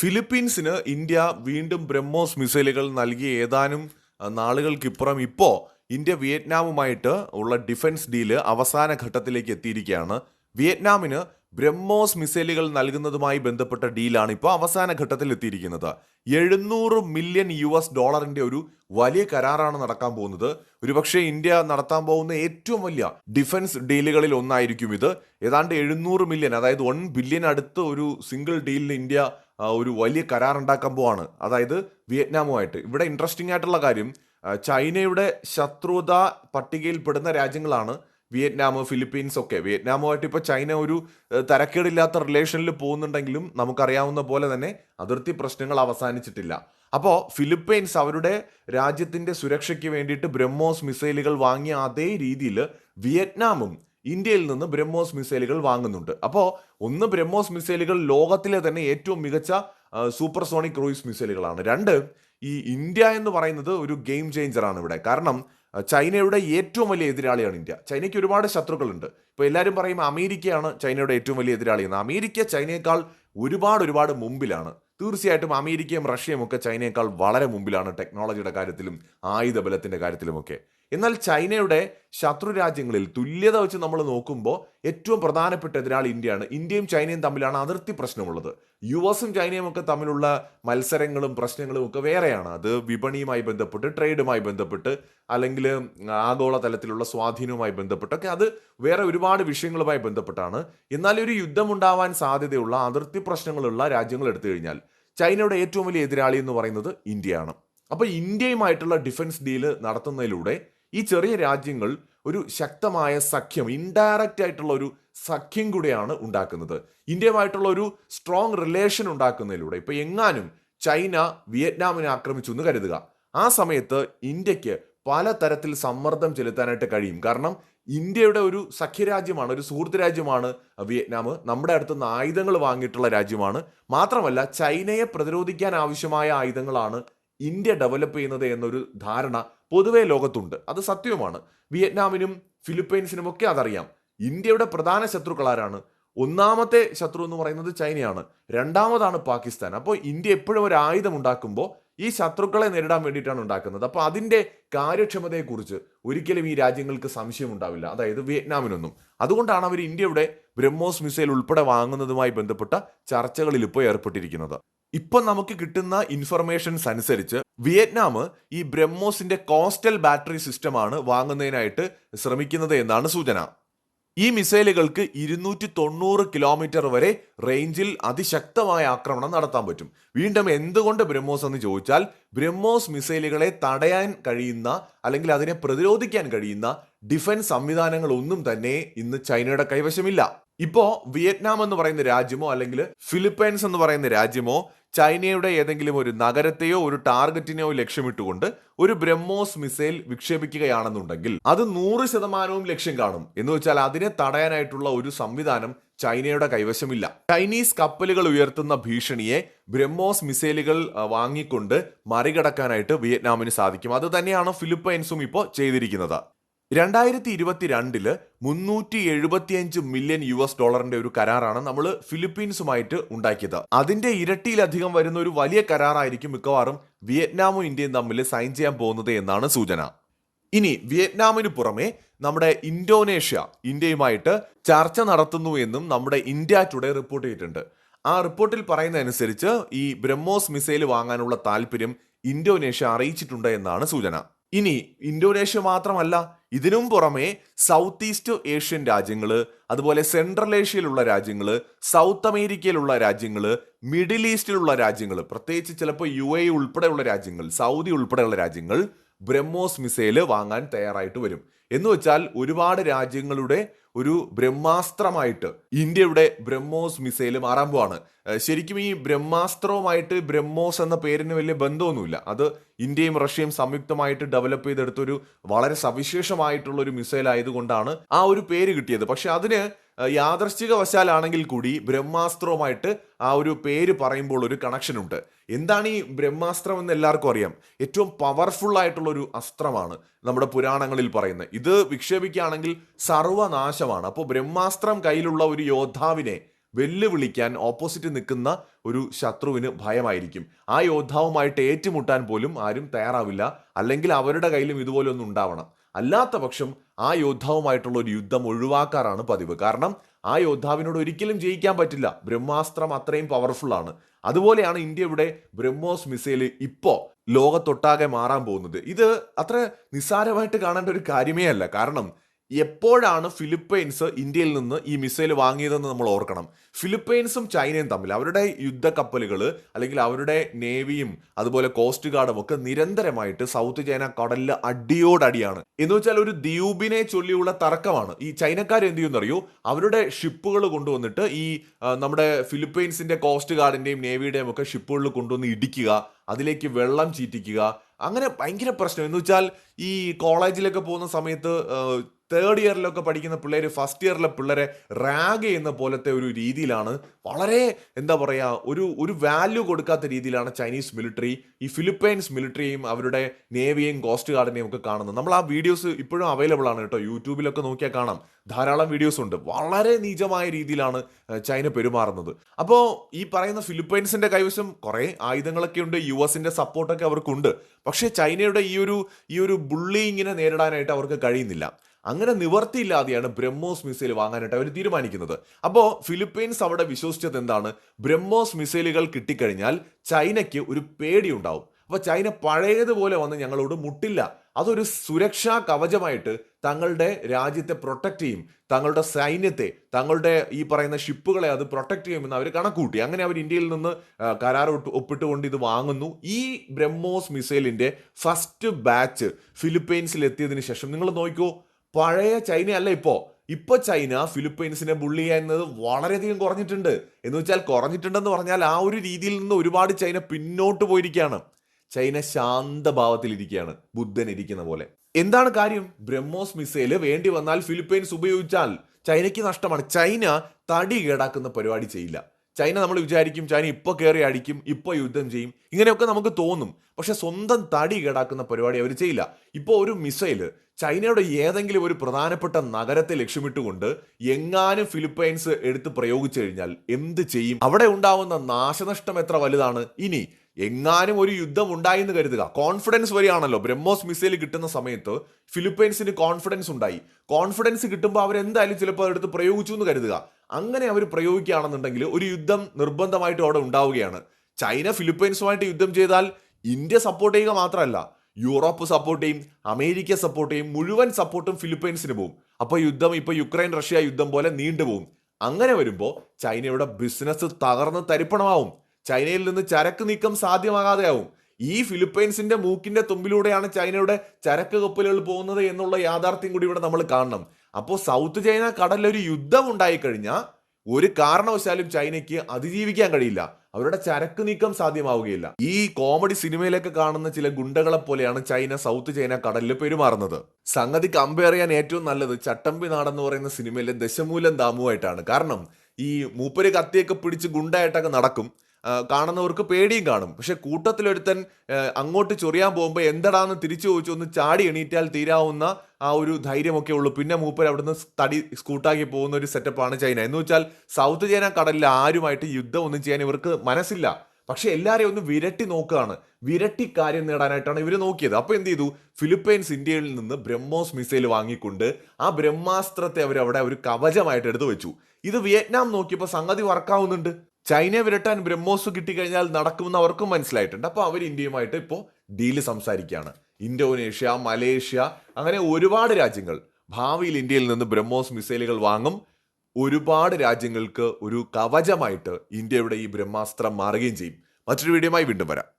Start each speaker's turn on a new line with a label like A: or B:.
A: ഫിലിപ്പീൻസിന് India വീണ്ടും ബ്രഹ്മോസ് മിസൈലുകൾ നൽകി ഏതാനും നാളുകൾക്കിപ്പുറം ഇപ്പോൾ ഇന്ത്യ വിയറ്റ്നാമുമായിട്ട് ഉള്ള ഡിഫൻസ് ഡീൽ അവസാന ഘട്ടത്തിലേക്ക് എത്തിയിരിക്കുകയാണ്. വിയറ്റ്നാമിന് ബ്രഹ്മോസ് മിസൈലുകൾ നൽകുന്നതുമായി ബന്ധപ്പെട്ട ഡീലാണ് ഇപ്പോൾ അവസാന ഘട്ടത്തിൽ എത്തിയിരിക്കുന്നത്. എഴുന്നൂറ് മില്യൺ യു എസ് ഡോളറിന്റെ ഒരു വലിയ കരാറാണ് നടക്കാൻ പോകുന്നത്. ഒരുപക്ഷെ ഇന്ത്യ നടത്താൻ പോകുന്ന ഏറ്റവും വലിയ ഡിഫൻസ് ഡീലുകളിൽ ഒന്നായിരിക്കും ഇത്. ഏതാണ്ട് എഴുന്നൂറ് മില്യൺ അതായത് വൺ ബില്യൺ അടുത്ത് ഒരു സിംഗിൾ ഡീലിന് ഇന്ത്യ ഒരു വലിയ കരാർ ഉണ്ടാക്കാൻ പോവാണ്. അതായത് വിയറ്റ്നാമുമായിട്ട്. ഇവിടെ ഇൻട്രസ്റ്റിംഗ് ആയിട്ടുള്ള കാര്യം ചൈനയുടെ ശത്രുത പട്ടികയിൽപ്പെടുന്ന രാജ്യങ്ങളാണ് വിയറ്റ്നാം ഫിലിപ്പീൻസ് ഒക്കെ. വിയറ്റ്നാമുമായിട്ട് ഇപ്പോൾ ചൈന ഒരു തരക്കേടില്ലാത്ത റിലേഷനിൽ പോകുന്നുണ്ടെങ്കിലും നമുക്കറിയാവുന്ന പോലെ തന്നെ അതിർത്തി പ്രശ്നങ്ങൾ അവസാനിച്ചിട്ടില്ല. അപ്പോൾ ഫിലിപ്പീൻസ് അവരുടെ രാജ്യത്തിന്റെ സുരക്ഷയ്ക്ക് വേണ്ടിയിട്ട് ബ്രഹ്മോസ് മിസൈലുകൾ വാങ്ങിയ അതേ രീതിയിൽ വിയറ്റ്നാമും ഇന്ത്യയിൽ നിന്ന് ബ്രഹ്മോസ് മിസൈലുകൾ വാങ്ങുന്നുണ്ട്. അപ്പോൾ ഒന്ന് ബ്രഹ്മോസ് മിസൈലുകൾ ലോകത്തിലെ തന്നെ ഏറ്റവും മികച്ച സൂപ്പർസോണിക് ക്രൂയിസ് മിസൈലുകളാണ്. രണ്ട് ഈ ഇന്ത്യ എന്ന് പറയുന്നത് ഒരു ഗെയിം ചേഞ്ചറാണ് ഇവിടെ. കാരണം ചൈനയുടെ ഏറ്റവും വലിയ എതിരാളിയാണ് ഇന്ത്യ. ചൈനയ്ക്ക് ഒരുപാട് ശത്രുക്കളുണ്ട്. ഇപ്പോൾ എല്ലാവരും പറയും അമേരിക്കയാണ് ചൈനയുടെ ഏറ്റവും വലിയ എതിരാളി എന്ന്. അമേരിക്ക ചൈനയേക്കാൾ ഒരുപാട് ഒരുപാട് മുമ്പിലാണ്. തീർച്ചയായിട്ടും അമേരിക്കയും റഷ്യയും ഒക്കെ ചൈനയേക്കാൾ വളരെ മുമ്പിലാണ് ടെക്നോളജിയുടെ കാര്യത്തിലും ആയുധ ബലത്തിന്റെ കാര്യത്തിലുമൊക്കെ. എന്നാൽ ചൈനയുടെ ശത്രു രാജ്യങ്ങളിൽ തുല്യത വെച്ച് നമ്മൾ നോക്കുമ്പോൾ ഏറ്റവും പ്രധാനപ്പെട്ട എതിരാളി ഇന്ത്യയാണ്. ഇന്ത്യയും ചൈനയും തമ്മിലാണ് അതിർത്തി പ്രശ്നമുള്ളത്. യു എസും ചൈനയും ഒക്കെ തമ്മിലുള്ള മത്സരങ്ങളും പ്രശ്നങ്ങളും ഒക്കെ വേറെയാണ്. അത് വിപണിയുമായി ബന്ധപ്പെട്ട് ട്രേഡുമായി ബന്ധപ്പെട്ട് അല്ലെങ്കിൽ ആഗോള തലത്തിലുള്ള സ്വാധീനവുമായി ബന്ധപ്പെട്ടൊക്കെ അത് വേറെ ഒരുപാട് വിഷയങ്ങളുമായി ബന്ധപ്പെട്ടാണ്. എന്നാൽ ഒരു യുദ്ധമുണ്ടാവാൻ സാധ്യതയുള്ള അതിർത്തി പ്രശ്നങ്ങളുള്ള രാജ്യങ്ങൾ എടുത്തു കഴിഞ്ഞാൽ ചൈനയുടെ ഏറ്റവും വലിയ എതിരാളി എന്ന് പറയുന്നത് ഇന്ത്യയാണ്. അപ്പോൾ ഇന്ത്യയുമായിട്ടുള്ള ഡിഫൻസ് ഡീൽ നടത്തുന്നതിലൂടെ ഈ ചെറിയ രാജ്യങ്ങൾ ഒരു ശക്തമായ സഖ്യം ഇൻഡയറക്റ്റ് ആയിട്ടുള്ള ഒരു സഖ്യം കൂടെയാണ് ഉണ്ടാക്കുന്നത്. ഇന്ത്യയുമായിട്ടുള്ള ഒരു സ്ട്രോങ് റിലേഷൻ ഉണ്ടാക്കുന്നതിലൂടെ ഇപ്പൊ എങ്ങാനും ചൈന വിയറ്റ്നാമിനെ ആക്രമിച്ചു എന്ന് കരുതുക. ആ സമയത്ത് ഇന്ത്യയ്ക്ക് പലതരത്തിൽ സമ്മർദ്ദം ചെലുത്താനായിട്ട് കഴിയും. കാരണം ഇന്ത്യയുടെ ഒരു സഖ്യരാജ്യമാണ് ഒരു സുഹൃത്ത് രാജ്യമാണ് വിയറ്റ്നാം. നമ്മുടെ അടുത്ത് നിന്ന് ആയുധങ്ങൾ വാങ്ങിയിട്ടുള്ള രാജ്യമാണ്. മാത്രമല്ല ചൈനയെ പ്രതിരോധിക്കാൻ ആവശ്യമായ ആയുധങ്ങളാണ് ഇന്ത്യ ഡെവലപ്പ് ചെയ്യുന്നത് എന്നൊരു ധാരണ പൊതുവേ ലോകത്തുണ്ട്. അത് സത്യവുമാണ്. വിയറ്റ്നാമിനും ഫിലിപ്പൈൻസിനും ഒക്കെ അതറിയാം. ഇന്ത്യയുടെ പ്രധാന ശത്രുക്കൾ ആരാണ്? ഒന്നാമത്തെ ശത്രു എന്ന് പറയുന്നത് ചൈനയാണ്. രണ്ടാമതാണ് പാകിസ്ഥാൻ. അപ്പോൾ ഇന്ത്യ എപ്പോഴും ഒരു ആയുധം ഉണ്ടാക്കുമ്പോൾ ഈ ശത്രുക്കളെ നേരിടാൻ വേണ്ടിയിട്ടാണ് ഉണ്ടാക്കുന്നത്. അപ്പോൾ അതിന്റെ കാര്യക്ഷമതയെക്കുറിച്ച് ഒരിക്കലും ഈ രാജ്യങ്ങൾക്ക് സംശയം ഉണ്ടാവില്ല അതായത് വിയറ്റ്നാമിനൊന്നും. അതുകൊണ്ടാണ് അവർ ഇന്ത്യയുടെ ബ്രഹ്മോസ് മിസൈൽ ഉൾപ്പെടെ വാങ്ങുന്നതുമായി ബന്ധപ്പെട്ട ചർച്ചകളിൽ ഇപ്പോൾ ഏർപ്പെട്ടിരിക്കുന്നത്. ഇപ്പൊ നമുക്ക് കിട്ടുന്ന ഇൻഫർമേഷൻസ് അനുസരിച്ച് വിയറ്റ്നാം ഈ ബ്രഹ്മോസിന്റെ കോസ്റ്റൽ ബാറ്ററി സിസ്റ്റമാണ് വാങ്ങുന്നതിനായിട്ട് ശ്രമിക്കുന്നത് എന്നാണ് സൂചന. ഈ മിസൈലുകൾക്ക് ഇരുന്നൂറ്റി തൊണ്ണൂറ് കിലോമീറ്റർ വരെ റേഞ്ചിൽ അതിശക്തമായ ആക്രമണം നടത്താൻ പറ്റും. വീണ്ടും എന്തുകൊണ്ട് ബ്രഹ്മോസ് എന്ന് ചോദിച്ചാൽ ബ്രഹ്മോസ് മിസൈലുകളെ തടയാൻ കഴിയുന്ന അല്ലെങ്കിൽ അതിനെ പ്രതിരോധിക്കാൻ കഴിയുന്ന ഡിഫൻസ് സംവിധാനങ്ങൾ ഒന്നും തന്നെ ഇന്ന് ചൈനയുടെ കൈവശമില്ല. ഇപ്പോ വിയറ്റ്നാം എന്ന് പറയുന്ന രാജ്യമോ അല്ലെങ്കിൽ ഫിലിപ്പൈൻസ് എന്ന് പറയുന്ന രാജ്യമോ ചൈനയുടെ ഏതെങ്കിലും ഒരു നഗരത്തെയോ ഒരു ടാർഗറ്റിനെയോ ലക്ഷ്യമിട്ടുകൊണ്ട് ഒരു ബ്രഹ്മോസ് മിസൈൽ വിക്ഷേപിക്കുകയാണെന്നുണ്ടെങ്കിൽ അത് നൂറ് ശതമാനവും ലക്ഷ്യം കാണും. എന്ന് വെച്ചാൽ അതിനെ തടയാനായിട്ടുള്ള ഒരു സംവിധാനം ചൈനയുടെ കൈവശമില്ല. ചൈനീസ് കപ്പലുകൾ ഉയർത്തുന്ന ഭീഷണിയെ ബ്രഹ്മോസ് മിസൈലുകൾ വാങ്ങിക്കൊണ്ട് മറികടക്കാനായിട്ട് വിയറ്റ്നാമിന് സാധിക്കും. അത് തന്നെയാണ് ഫിലിപ്പൈൻസും ഇപ്പോൾ ചെയ്തിരിക്കുന്നത്. രണ്ടായിരത്തി ഇരുപത്തിരണ്ടിൽ മുന്നൂറ്റി എഴുപത്തിയഞ്ച് മില്യൺ യു എസ് ഡോളറിന്റെ ഒരു കരാറാണ് നമ്മൾ ഫിലിപ്പീൻസുമായിട്ട് ഉണ്ടാക്കിയത്. അതിന്റെ ഇരട്ടിയിലധികം വരുന്ന ഒരു വലിയ കരാറായിരിക്കും മിക്കവാറും വിയറ്റ്നാമും ഇന്ത്യയും തമ്മിൽ സൈൻ ചെയ്യാൻ പോകുന്നത് എന്നാണ് സൂചന. ഇനി വിയറ്റ്നാമിന് പുറമെ നമ്മുടെ ഇന്തോനേഷ്യ ഇന്ത്യയുമായിട്ട് ചർച്ച നടത്തുന്നു എന്നും നമ്മുടെ ഇന്ത്യ ടുഡേ റിപ്പോർട്ട് ചെയ്തിട്ടുണ്ട്. ആ റിപ്പോർട്ടിൽ പറയുന്നതനുസരിച്ച് ഈ ബ്രഹ്മോസ് മിസൈൽ വാങ്ങാനുള്ള താല്പര്യം ഇന്തോനേഷ്യ അറിയിച്ചിട്ടുണ്ട് എന്നാണ് സൂചന. ഇനി ഇന്തോനേഷ്യ മാത്രമല്ല ഇതിനും പുറമെ സൗത്ത് ഈസ്റ്റ് ഏഷ്യൻ രാജ്യങ്ങൾ അതുപോലെ സെൻട്രൽ ഏഷ്യയിലുള്ള രാജ്യങ്ങൾ സൗത്ത് അമേരിക്കയിലുള്ള രാജ്യങ്ങൾ മിഡിൽ ഈസ്റ്റിലുള്ള രാജ്യങ്ങൾ പ്രത്യേകിച്ച് ചിലപ്പോൾ യു എ ഉൾപ്പെടെയുള്ള രാജ്യങ്ങൾ സൗദി ഉൾപ്പെടെയുള്ള രാജ്യങ്ങൾ ബ്രഹ്മോസ് മിസൈൽ വാങ്ങാൻ തയ്യാറായിട്ട് വരും. എന്ന് വെച്ചാൽ ഒരുപാട് രാജ്യങ്ങളുടെ ഒരു ബ്രഹ്മാസ്ത്രമായിട്ട് ഇന്ത്യയുടെ ബ്രഹ്മോസ് മിസൈലും പോവാണ്. ശരിക്കും ഈ ബ്രഹ്മാസ്ത്രവുമായിട്ട് ബ്രഹ്മോസ് എന്ന പേരിന് വലിയ ബന്ധമൊന്നുമില്ല. അത് ഇന്ത്യയും റഷ്യയും സംയുക്തമായിട്ട് ഡെവലപ്പ് ചെയ്തെടുത്തൊരു വളരെ സവിശേഷമായിട്ടുള്ള ഒരു മിസൈൽ ആയതുകൊണ്ടാണ് ആ ഒരു പേര് കിട്ടിയത്. പക്ഷെ അതിന് യാദർശിക വശാലാണെങ്കിൽ കൂടി ബ്രഹ്മാസ്ത്രവുമായിട്ട് ആ ഒരു പേര് പറയുമ്പോൾ ഒരു കണക്ഷൻ ഉണ്ട് എന്താണ് ഈ ബ്രഹ്മാസ്ത്രം എന്ന് എല്ലാവർക്കും അറിയാം. ഏറ്റവും പവർഫുൾ ആയിട്ടുള്ള ഒരു അസ്ത്രമാണ്. നമ്മുടെ പുരാണങ്ങളിൽ പറയുന്നത്. ഇത് വിക്ഷേപിക്കുകയാണെങ്കിൽ സർവനാശമാണ്. അപ്പോൾ ബ്രഹ്മാസ്ത്രം കയ്യിലുള്ള ഒരു യോദ്ധാവിനെ വെല്ലുവിളിക്കാൻ ഓപ്പോസിറ്റ് നിൽക്കുന്ന ഒരു ശത്രുവിന് ഭയമായിരിക്കും. ആ യോദ്ധാവുമായിട്ട് ഏറ്റുമുട്ടാൻ പോലും ആരും തയ്യാറാവില്ല. അല്ലെങ്കിൽ അവരുടെ കയ്യിലും ഇതുപോലെ ഒന്നും ഉണ്ടാവണം. അല്ലാത്ത പക്ഷം ആ യോദ്ധാവുമായിട്ടുള്ള ഒരു യുദ്ധം ഒഴിവാക്കാറാണ് പതിവ്. കാരണം ആ യോദ്ധാവിനോട് ഒരിക്കലും ജയിക്കാൻ പറ്റില്ല. ബ്രഹ്മാസ്ത്രം അത്രയും പവർഫുൾ ആണ്. അതുപോലെയാണ് ഇന്ത്യയുടെ ബ്രഹ്മോസ് മിസൈൽ ഇപ്പോൾ ലോകത്തൊട്ടാകെ മാറാൻ പോകുന്നത്. ഇത് അത്ര നിസ്സാരമായിട്ട് കാണേണ്ട ഒരു കാര്യമേ അല്ല. കാരണം എപ്പോഴാണ് ഫിലിപ്പൈൻസ് ഇന്ത്യയിൽ നിന്ന് ഈ മിസൈൽ വാങ്ങിയതെന്ന് നമ്മൾ ഓർക്കണം. ഫിലിപ്പൈൻസും ചൈനയും തമ്മിൽ അവരുടെ യുദ്ധക്കപ്പലുകൾ അല്ലെങ്കിൽ അവരുടെ നേവിയും അതുപോലെ കോസ്റ്റ് ഗാർഡും ഒക്കെ നിരന്തരമായിട്ട് സൗത്ത് ചൈന കടലിൽ അടിയോടടിയാണ്. എന്ന് വെച്ചാൽ ഒരു ദ്വീപിനെ ചൊല്ലിയുള്ള തർക്കമാണ്. ഈ ചൈനക്കാർ എന്ത് ചെയ്യുന്നറിയോ? അവരുടെ ഷിപ്പുകൾ കൊണ്ടുവന്നിട്ട് ഈ നമ്മുടെ ഫിലിപ്പൈൻസിന്റെ കോസ്റ്റ് ഗാർഡിന്റെയും നേവിയുടെയും ഒക്കെ ഷിപ്പുകളിൽ കൊണ്ടുവന്ന് ഇടിക്കുക അതിലേക്ക് വെള്ളം ചീറ്റിക്കുക അങ്ങനെ ഭയങ്കര പ്രശ്നം. എന്ന് വെച്ചാൽ ഈ കോളേജിലൊക്കെ പോകുന്ന സമയത്ത് തേർഡ് ഇയറിലൊക്കെ പഠിക്കുന്ന പിള്ളേർ ഫസ്റ്റ് ഇയറിലെ പിള്ളേരെ റാഗ് ചെയ്യുന്ന പോലത്തെ ഒരു രീതിയിലാണ്. വളരെ എന്താ പറയുക ഒരു ഒരു വാല്യൂ കൊടുക്കാത്ത രീതിയിലാണ് ചൈനീസ് മിലിറ്ററി ഈ ഫിലിപ്പൈൻസ് മിലിറ്ററിയും അവരുടെ നേവിയെയും കോസ്റ്റ് ഗാർഡിനെയും ഒക്കെ കാണുന്നത്. നമ്മൾ ആ വീഡിയോസ് ഇപ്പോഴും അവൈലബിൾ ആണ് കേട്ടോ. യൂട്യൂബിലൊക്കെ നോക്കിയാൽ കാണാം. ധാരാളം വീഡിയോസ് ഉണ്ട്. വളരെ നീചമായ രീതിയിലാണ് ചൈന പെരുമാറുന്നത്. അപ്പോൾ ഈ പറയുന്ന ഫിലിപ്പൈൻസിന്റെ കൈവശം കുറേ ആയുധങ്ങളൊക്കെ ഉണ്ട്. യു എസിന്റെ സപ്പോർട്ടൊക്കെ അവർക്കുണ്ട്. പക്ഷേ ചൈനയുടെ ഈ ഒരു ഈ ഒരു ബുള്ളിങ്ങിനെ നേരിടാനായിട്ട് അവർക്ക് കഴിയുന്നില്ല. അങ്ങനെ നിവർത്തിയില്ലാതെയാണ് ബ്രഹ്മോസ് മിസൈൽ വാങ്ങാനായിട്ട് അവർ തീരുമാനിക്കുന്നത്. അപ്പോൾ ഫിലിപ്പീൻസ് അവിടെ വിശ്വസിച്ചത് എന്താണ്? ബ്രഹ്മോസ് മിസൈലുകൾ കിട്ടിക്കഴിഞ്ഞാൽ ചൈനയ്ക്ക് ഒരു പേടിയുണ്ടാവും. അപ്പോൾ ചൈന പഴയതുപോലെ വന്ന് ഞങ്ങളോട് മുട്ടില്ല. അതൊരു സുരക്ഷാ കവചമായിട്ട് തങ്ങളുടെ രാജ്യത്തെ പ്രൊട്ടക്റ്റ് ചെയ്യും. തങ്ങളുടെ സൈന്യത്തെ തങ്ങളുടെ ഈ പറയുന്ന ഷിപ്പുകളെ അത് പ്രൊട്ടക്ട് ചെയ്യുമെന്ന് അവർ കണക്കൂട്ടി അങ്ങനെ അവർ ഇന്ത്യയിൽ നിന്ന് കരാർ ഒപ്പിട്ടുകൊണ്ട് ഇത് വാങ്ങുന്നു. ഈ ബ്രഹ്മോസ് മിസൈലിന്റെ ഫസ്റ്റ് ബാച്ച് ഫിലിപ്പൈൻസിൽ എത്തിയതിന് ശേഷം നിങ്ങൾ നോക്കിക്കോ പഴയ ചൈന അല്ല ഇപ്പോ. ഇപ്പൊ ചൈന ഫിലിപ്പൈൻസിനെ ബുള്ളി ചെയ്യുന്നത് വളരെയധികം കുറഞ്ഞിട്ടുണ്ട്. എന്ന് വെച്ചാൽ കുറഞ്ഞിട്ടുണ്ടെന്ന് പറഞ്ഞാൽ ആ ഒരു രീതിയിൽ നിന്ന് ഒരുപാട് ചൈന പിന്നോട്ട് പോയിരിക്കുകയാണ്. ചൈന ശാന്തഭാവത്തിലിരിക്കുകയാണ് ബുദ്ധൻ ഇരിക്കുന്ന പോലെ. എന്താണ് കാര്യം? ബ്രഹ്മോസ് മിസൈൽ വേണ്ടി വന്നാൽ ഫിലിപ്പൈൻസ് ഉപയോഗിച്ചാൽ ചൈനയ്ക്ക് നഷ്ടമാണ്. ചൈന തടി കേടാക്കുന്ന പരിപാടി ചെയ്യില്ല. ചൈന നമ്മൾ വിചാരിക്കും ചൈന ഇപ്പോൾ കയറി അടിക്കും ഇപ്പോൾ യുദ്ധം ചെയ്യും. ഇങ്ങനെയൊക്കെ നമുക്ക് തോന്നും. പക്ഷെ സ്വന്തം തടി കേടാക്കുന്ന പരിപാടി അവർ ചെയ്യില്ല. ഇപ്പോൾ ഒരു മിസൈൽ ചൈനയുടെ ഏതെങ്കിലും ഒരു പ്രധാനപ്പെട്ട നഗരത്തെ ലക്ഷ്യമിട്ടുകൊണ്ട് എങ്ങാനും ഫിലിപ്പൈൻസ് എടുത്ത് പ്രയോഗിച്ചു കഴിഞ്ഞാൽ എന്ത് ചെയ്യും? അവിടെ ഉണ്ടാവുന്ന നാശനഷ്ടം എത്ര വലുതാണ്? ഇനി എങ്ങാനും ഒരു യുദ്ധം ഉണ്ടായി എന്ന് കരുതുക. കോൺഫിഡൻസ് വരികയാണല്ലോ ബ്രഹ്മോസ് മിസൈൽ കിട്ടുന്ന സമയത്ത് ഫിലിപ്പൈൻസിന് കോൺഫിഡൻസ് ഉണ്ടായി. കോൺഫിഡൻസ് കിട്ടുമ്പോൾ അവർ എന്തായാലും ചിലപ്പോൾ അതെടുത്ത് പ്രയോഗിച്ചു എന്ന് കരുതുക. അങ്ങനെ അവർ പ്രയോഗിക്കുകയാണെന്നുണ്ടെങ്കിൽ ഒരു യുദ്ധം നിർബന്ധമായിട്ട് അവിടെ ഉണ്ടാവുകയാണ്. ചൈന ഫിലിപ്പൈൻസുമായിട്ട് യുദ്ധം ചെയ്താൽ ഇന്ത്യ സപ്പോർട്ട് ചെയ്യുക മാത്രമല്ല യൂറോപ്പ് സപ്പോർട്ട് ചെയ്യും അമേരിക്ക സപ്പോർട്ട് ചെയ്യും മുഴുവൻ സപ്പോർട്ടും ഫിലിപ്പൈൻസിന് പോകും അപ്പോൾ യുദ്ധം ഇപ്പോൾ യുക്രൈൻ റഷ്യ യുദ്ധം പോലെ നീണ്ടുപോകും അങ്ങനെ വരുമ്പോൾ ചൈനയുടെ ബിസിനസ് തകർന്ന് തരിപ്പണമാവും. ചൈനയിൽ നിന്ന് ചരക്ക് നീക്കം സാധ്യമാകാതെയാവും. ഈ ഫിലിപ്പൈൻസിന്റെ മൂക്കിന്റെ തുമ്പിലൂടെയാണ് ചൈനയുടെ ചരക്ക് കപ്പലുകൾ പോകുന്നത് എന്നുള്ള യാഥാർത്ഥ്യം കൂടി ഇവിടെ നമ്മൾ കാണണം. അപ്പോൾ സൗത്ത് ചൈന കടലിൽ ഒരു യുദ്ധം ഉണ്ടായിക്കഴിഞ്ഞാൽ ഒരു കാരണവശാലും ചൈനയ്ക്ക് അതിജീവിക്കാൻ കഴിയില്ല. അവരുടെ ചരക്ക് നീക്കം സാധ്യമാവുകയില്ല. ഈ കോമഡി സിനിമയിലൊക്കെ കാണുന്ന ചില ഗുണ്ടകളെ പോലെയാണ് ചൈന സൗത്ത് ചൈന കടലിൽ പെരുമാറുന്നത്. സംഗതി കമ്പയർ ചെയ്യാൻ ഏറ്റവും നല്ലത് ചട്ടമ്പി നാടെന്ന് പറയുന്ന സിനിമയിലെ ദശമൂലം ദാമുവായിട്ടാണ്. കാരണം ഈ മൂപ്പര് കത്തിയൊക്കെ പിടിച്ച് ഗുണ്ടായിട്ടൊക്കെ നടക്കും. കാണുന്നവർക്ക് പേടിയും കാണും. പക്ഷെ കൂട്ടത്തിലൊരുത്തൻ അങ്ങോട്ട് ചൊറിയാൻ പോകുമ്പോൾ എന്തടാന്ന് തിരിച്ചു ചോദിച്ചു ഒന്ന് ചാടി എണീറ്റാൽ തീരാവുന്ന ആ ഒരു ധൈര്യമൊക്കെ ഉള്ളൂ. പിന്നെ മൂപ്പർ അവിടുന്ന് തടി സ്കൂട്ടാക്കി പോകുന്ന ഒരു സെറ്റപ്പാണ് ചൈന. എന്ന് വെച്ചാൽ സൗത്ത് ചൈന കടലിൽ ആരുമായിട്ട് യുദ്ധം ഒന്നും ചെയ്യാൻ ഇവർക്ക് മനസ്സില്ല. പക്ഷെ എല്ലാവരെയും ഒന്ന് വിരട്ടി നോക്കുകയാണ്. വിരട്ടി കാര്യം നേടാനായിട്ടാണ് ഇവർ നോക്കിയത്. അപ്പോൾ എന്ത് ചെയ്തു? ഫിലിപ്പൈൻസ് ഇന്ത്യയിൽ നിന്ന് ബ്രഹ്മോസ് മിസൈൽ വാങ്ങിക്കൊണ്ട് ആ ബ്രഹ്മാസ്ത്രത്തെ അവർ അവിടെ ഒരു കവചമായിട്ട് എടുത്തു വെച്ചു ഇത് വിയറ്റ്നാം നോക്കിയപ്പോൾ സംഗതി വർക്കാവുന്നുണ്ട് ചൈനയെ വിരട്ടാൻ ബ്രഹ്മോസ് കിട്ടിക്കഴിഞ്ഞാൽ നടക്കുമെന്ന് അവർക്കും മനസ്സിലായിട്ടുണ്ട്. അപ്പോൾ അവർ ഇന്ത്യയുമായിട്ട് ഇപ്പോൾ ഡീൽ സംസാരിക്കുകയാണ്. ഇന്തോനേഷ്യ മലേഷ്യ അങ്ങനെ ഒരുപാട് രാജ്യങ്ങൾ. ഭാവിയിൽ ഇന്ത്യയിൽ നിന്ന് ബ്രഹ്മോസ് മിസൈലുകൾ വാങ്ങും. ഒരുപാട് രാജ്യങ്ങൾക്ക് ഒരു കവചമായിട്ട് ഇന്ത്യയുടെ ഈ ബ്രഹ്മാസ്ത്രം മാറുകയും ചെയ്യും. മറ്റൊരു വീഡിയോയുമായി വീണ്ടും വരാം.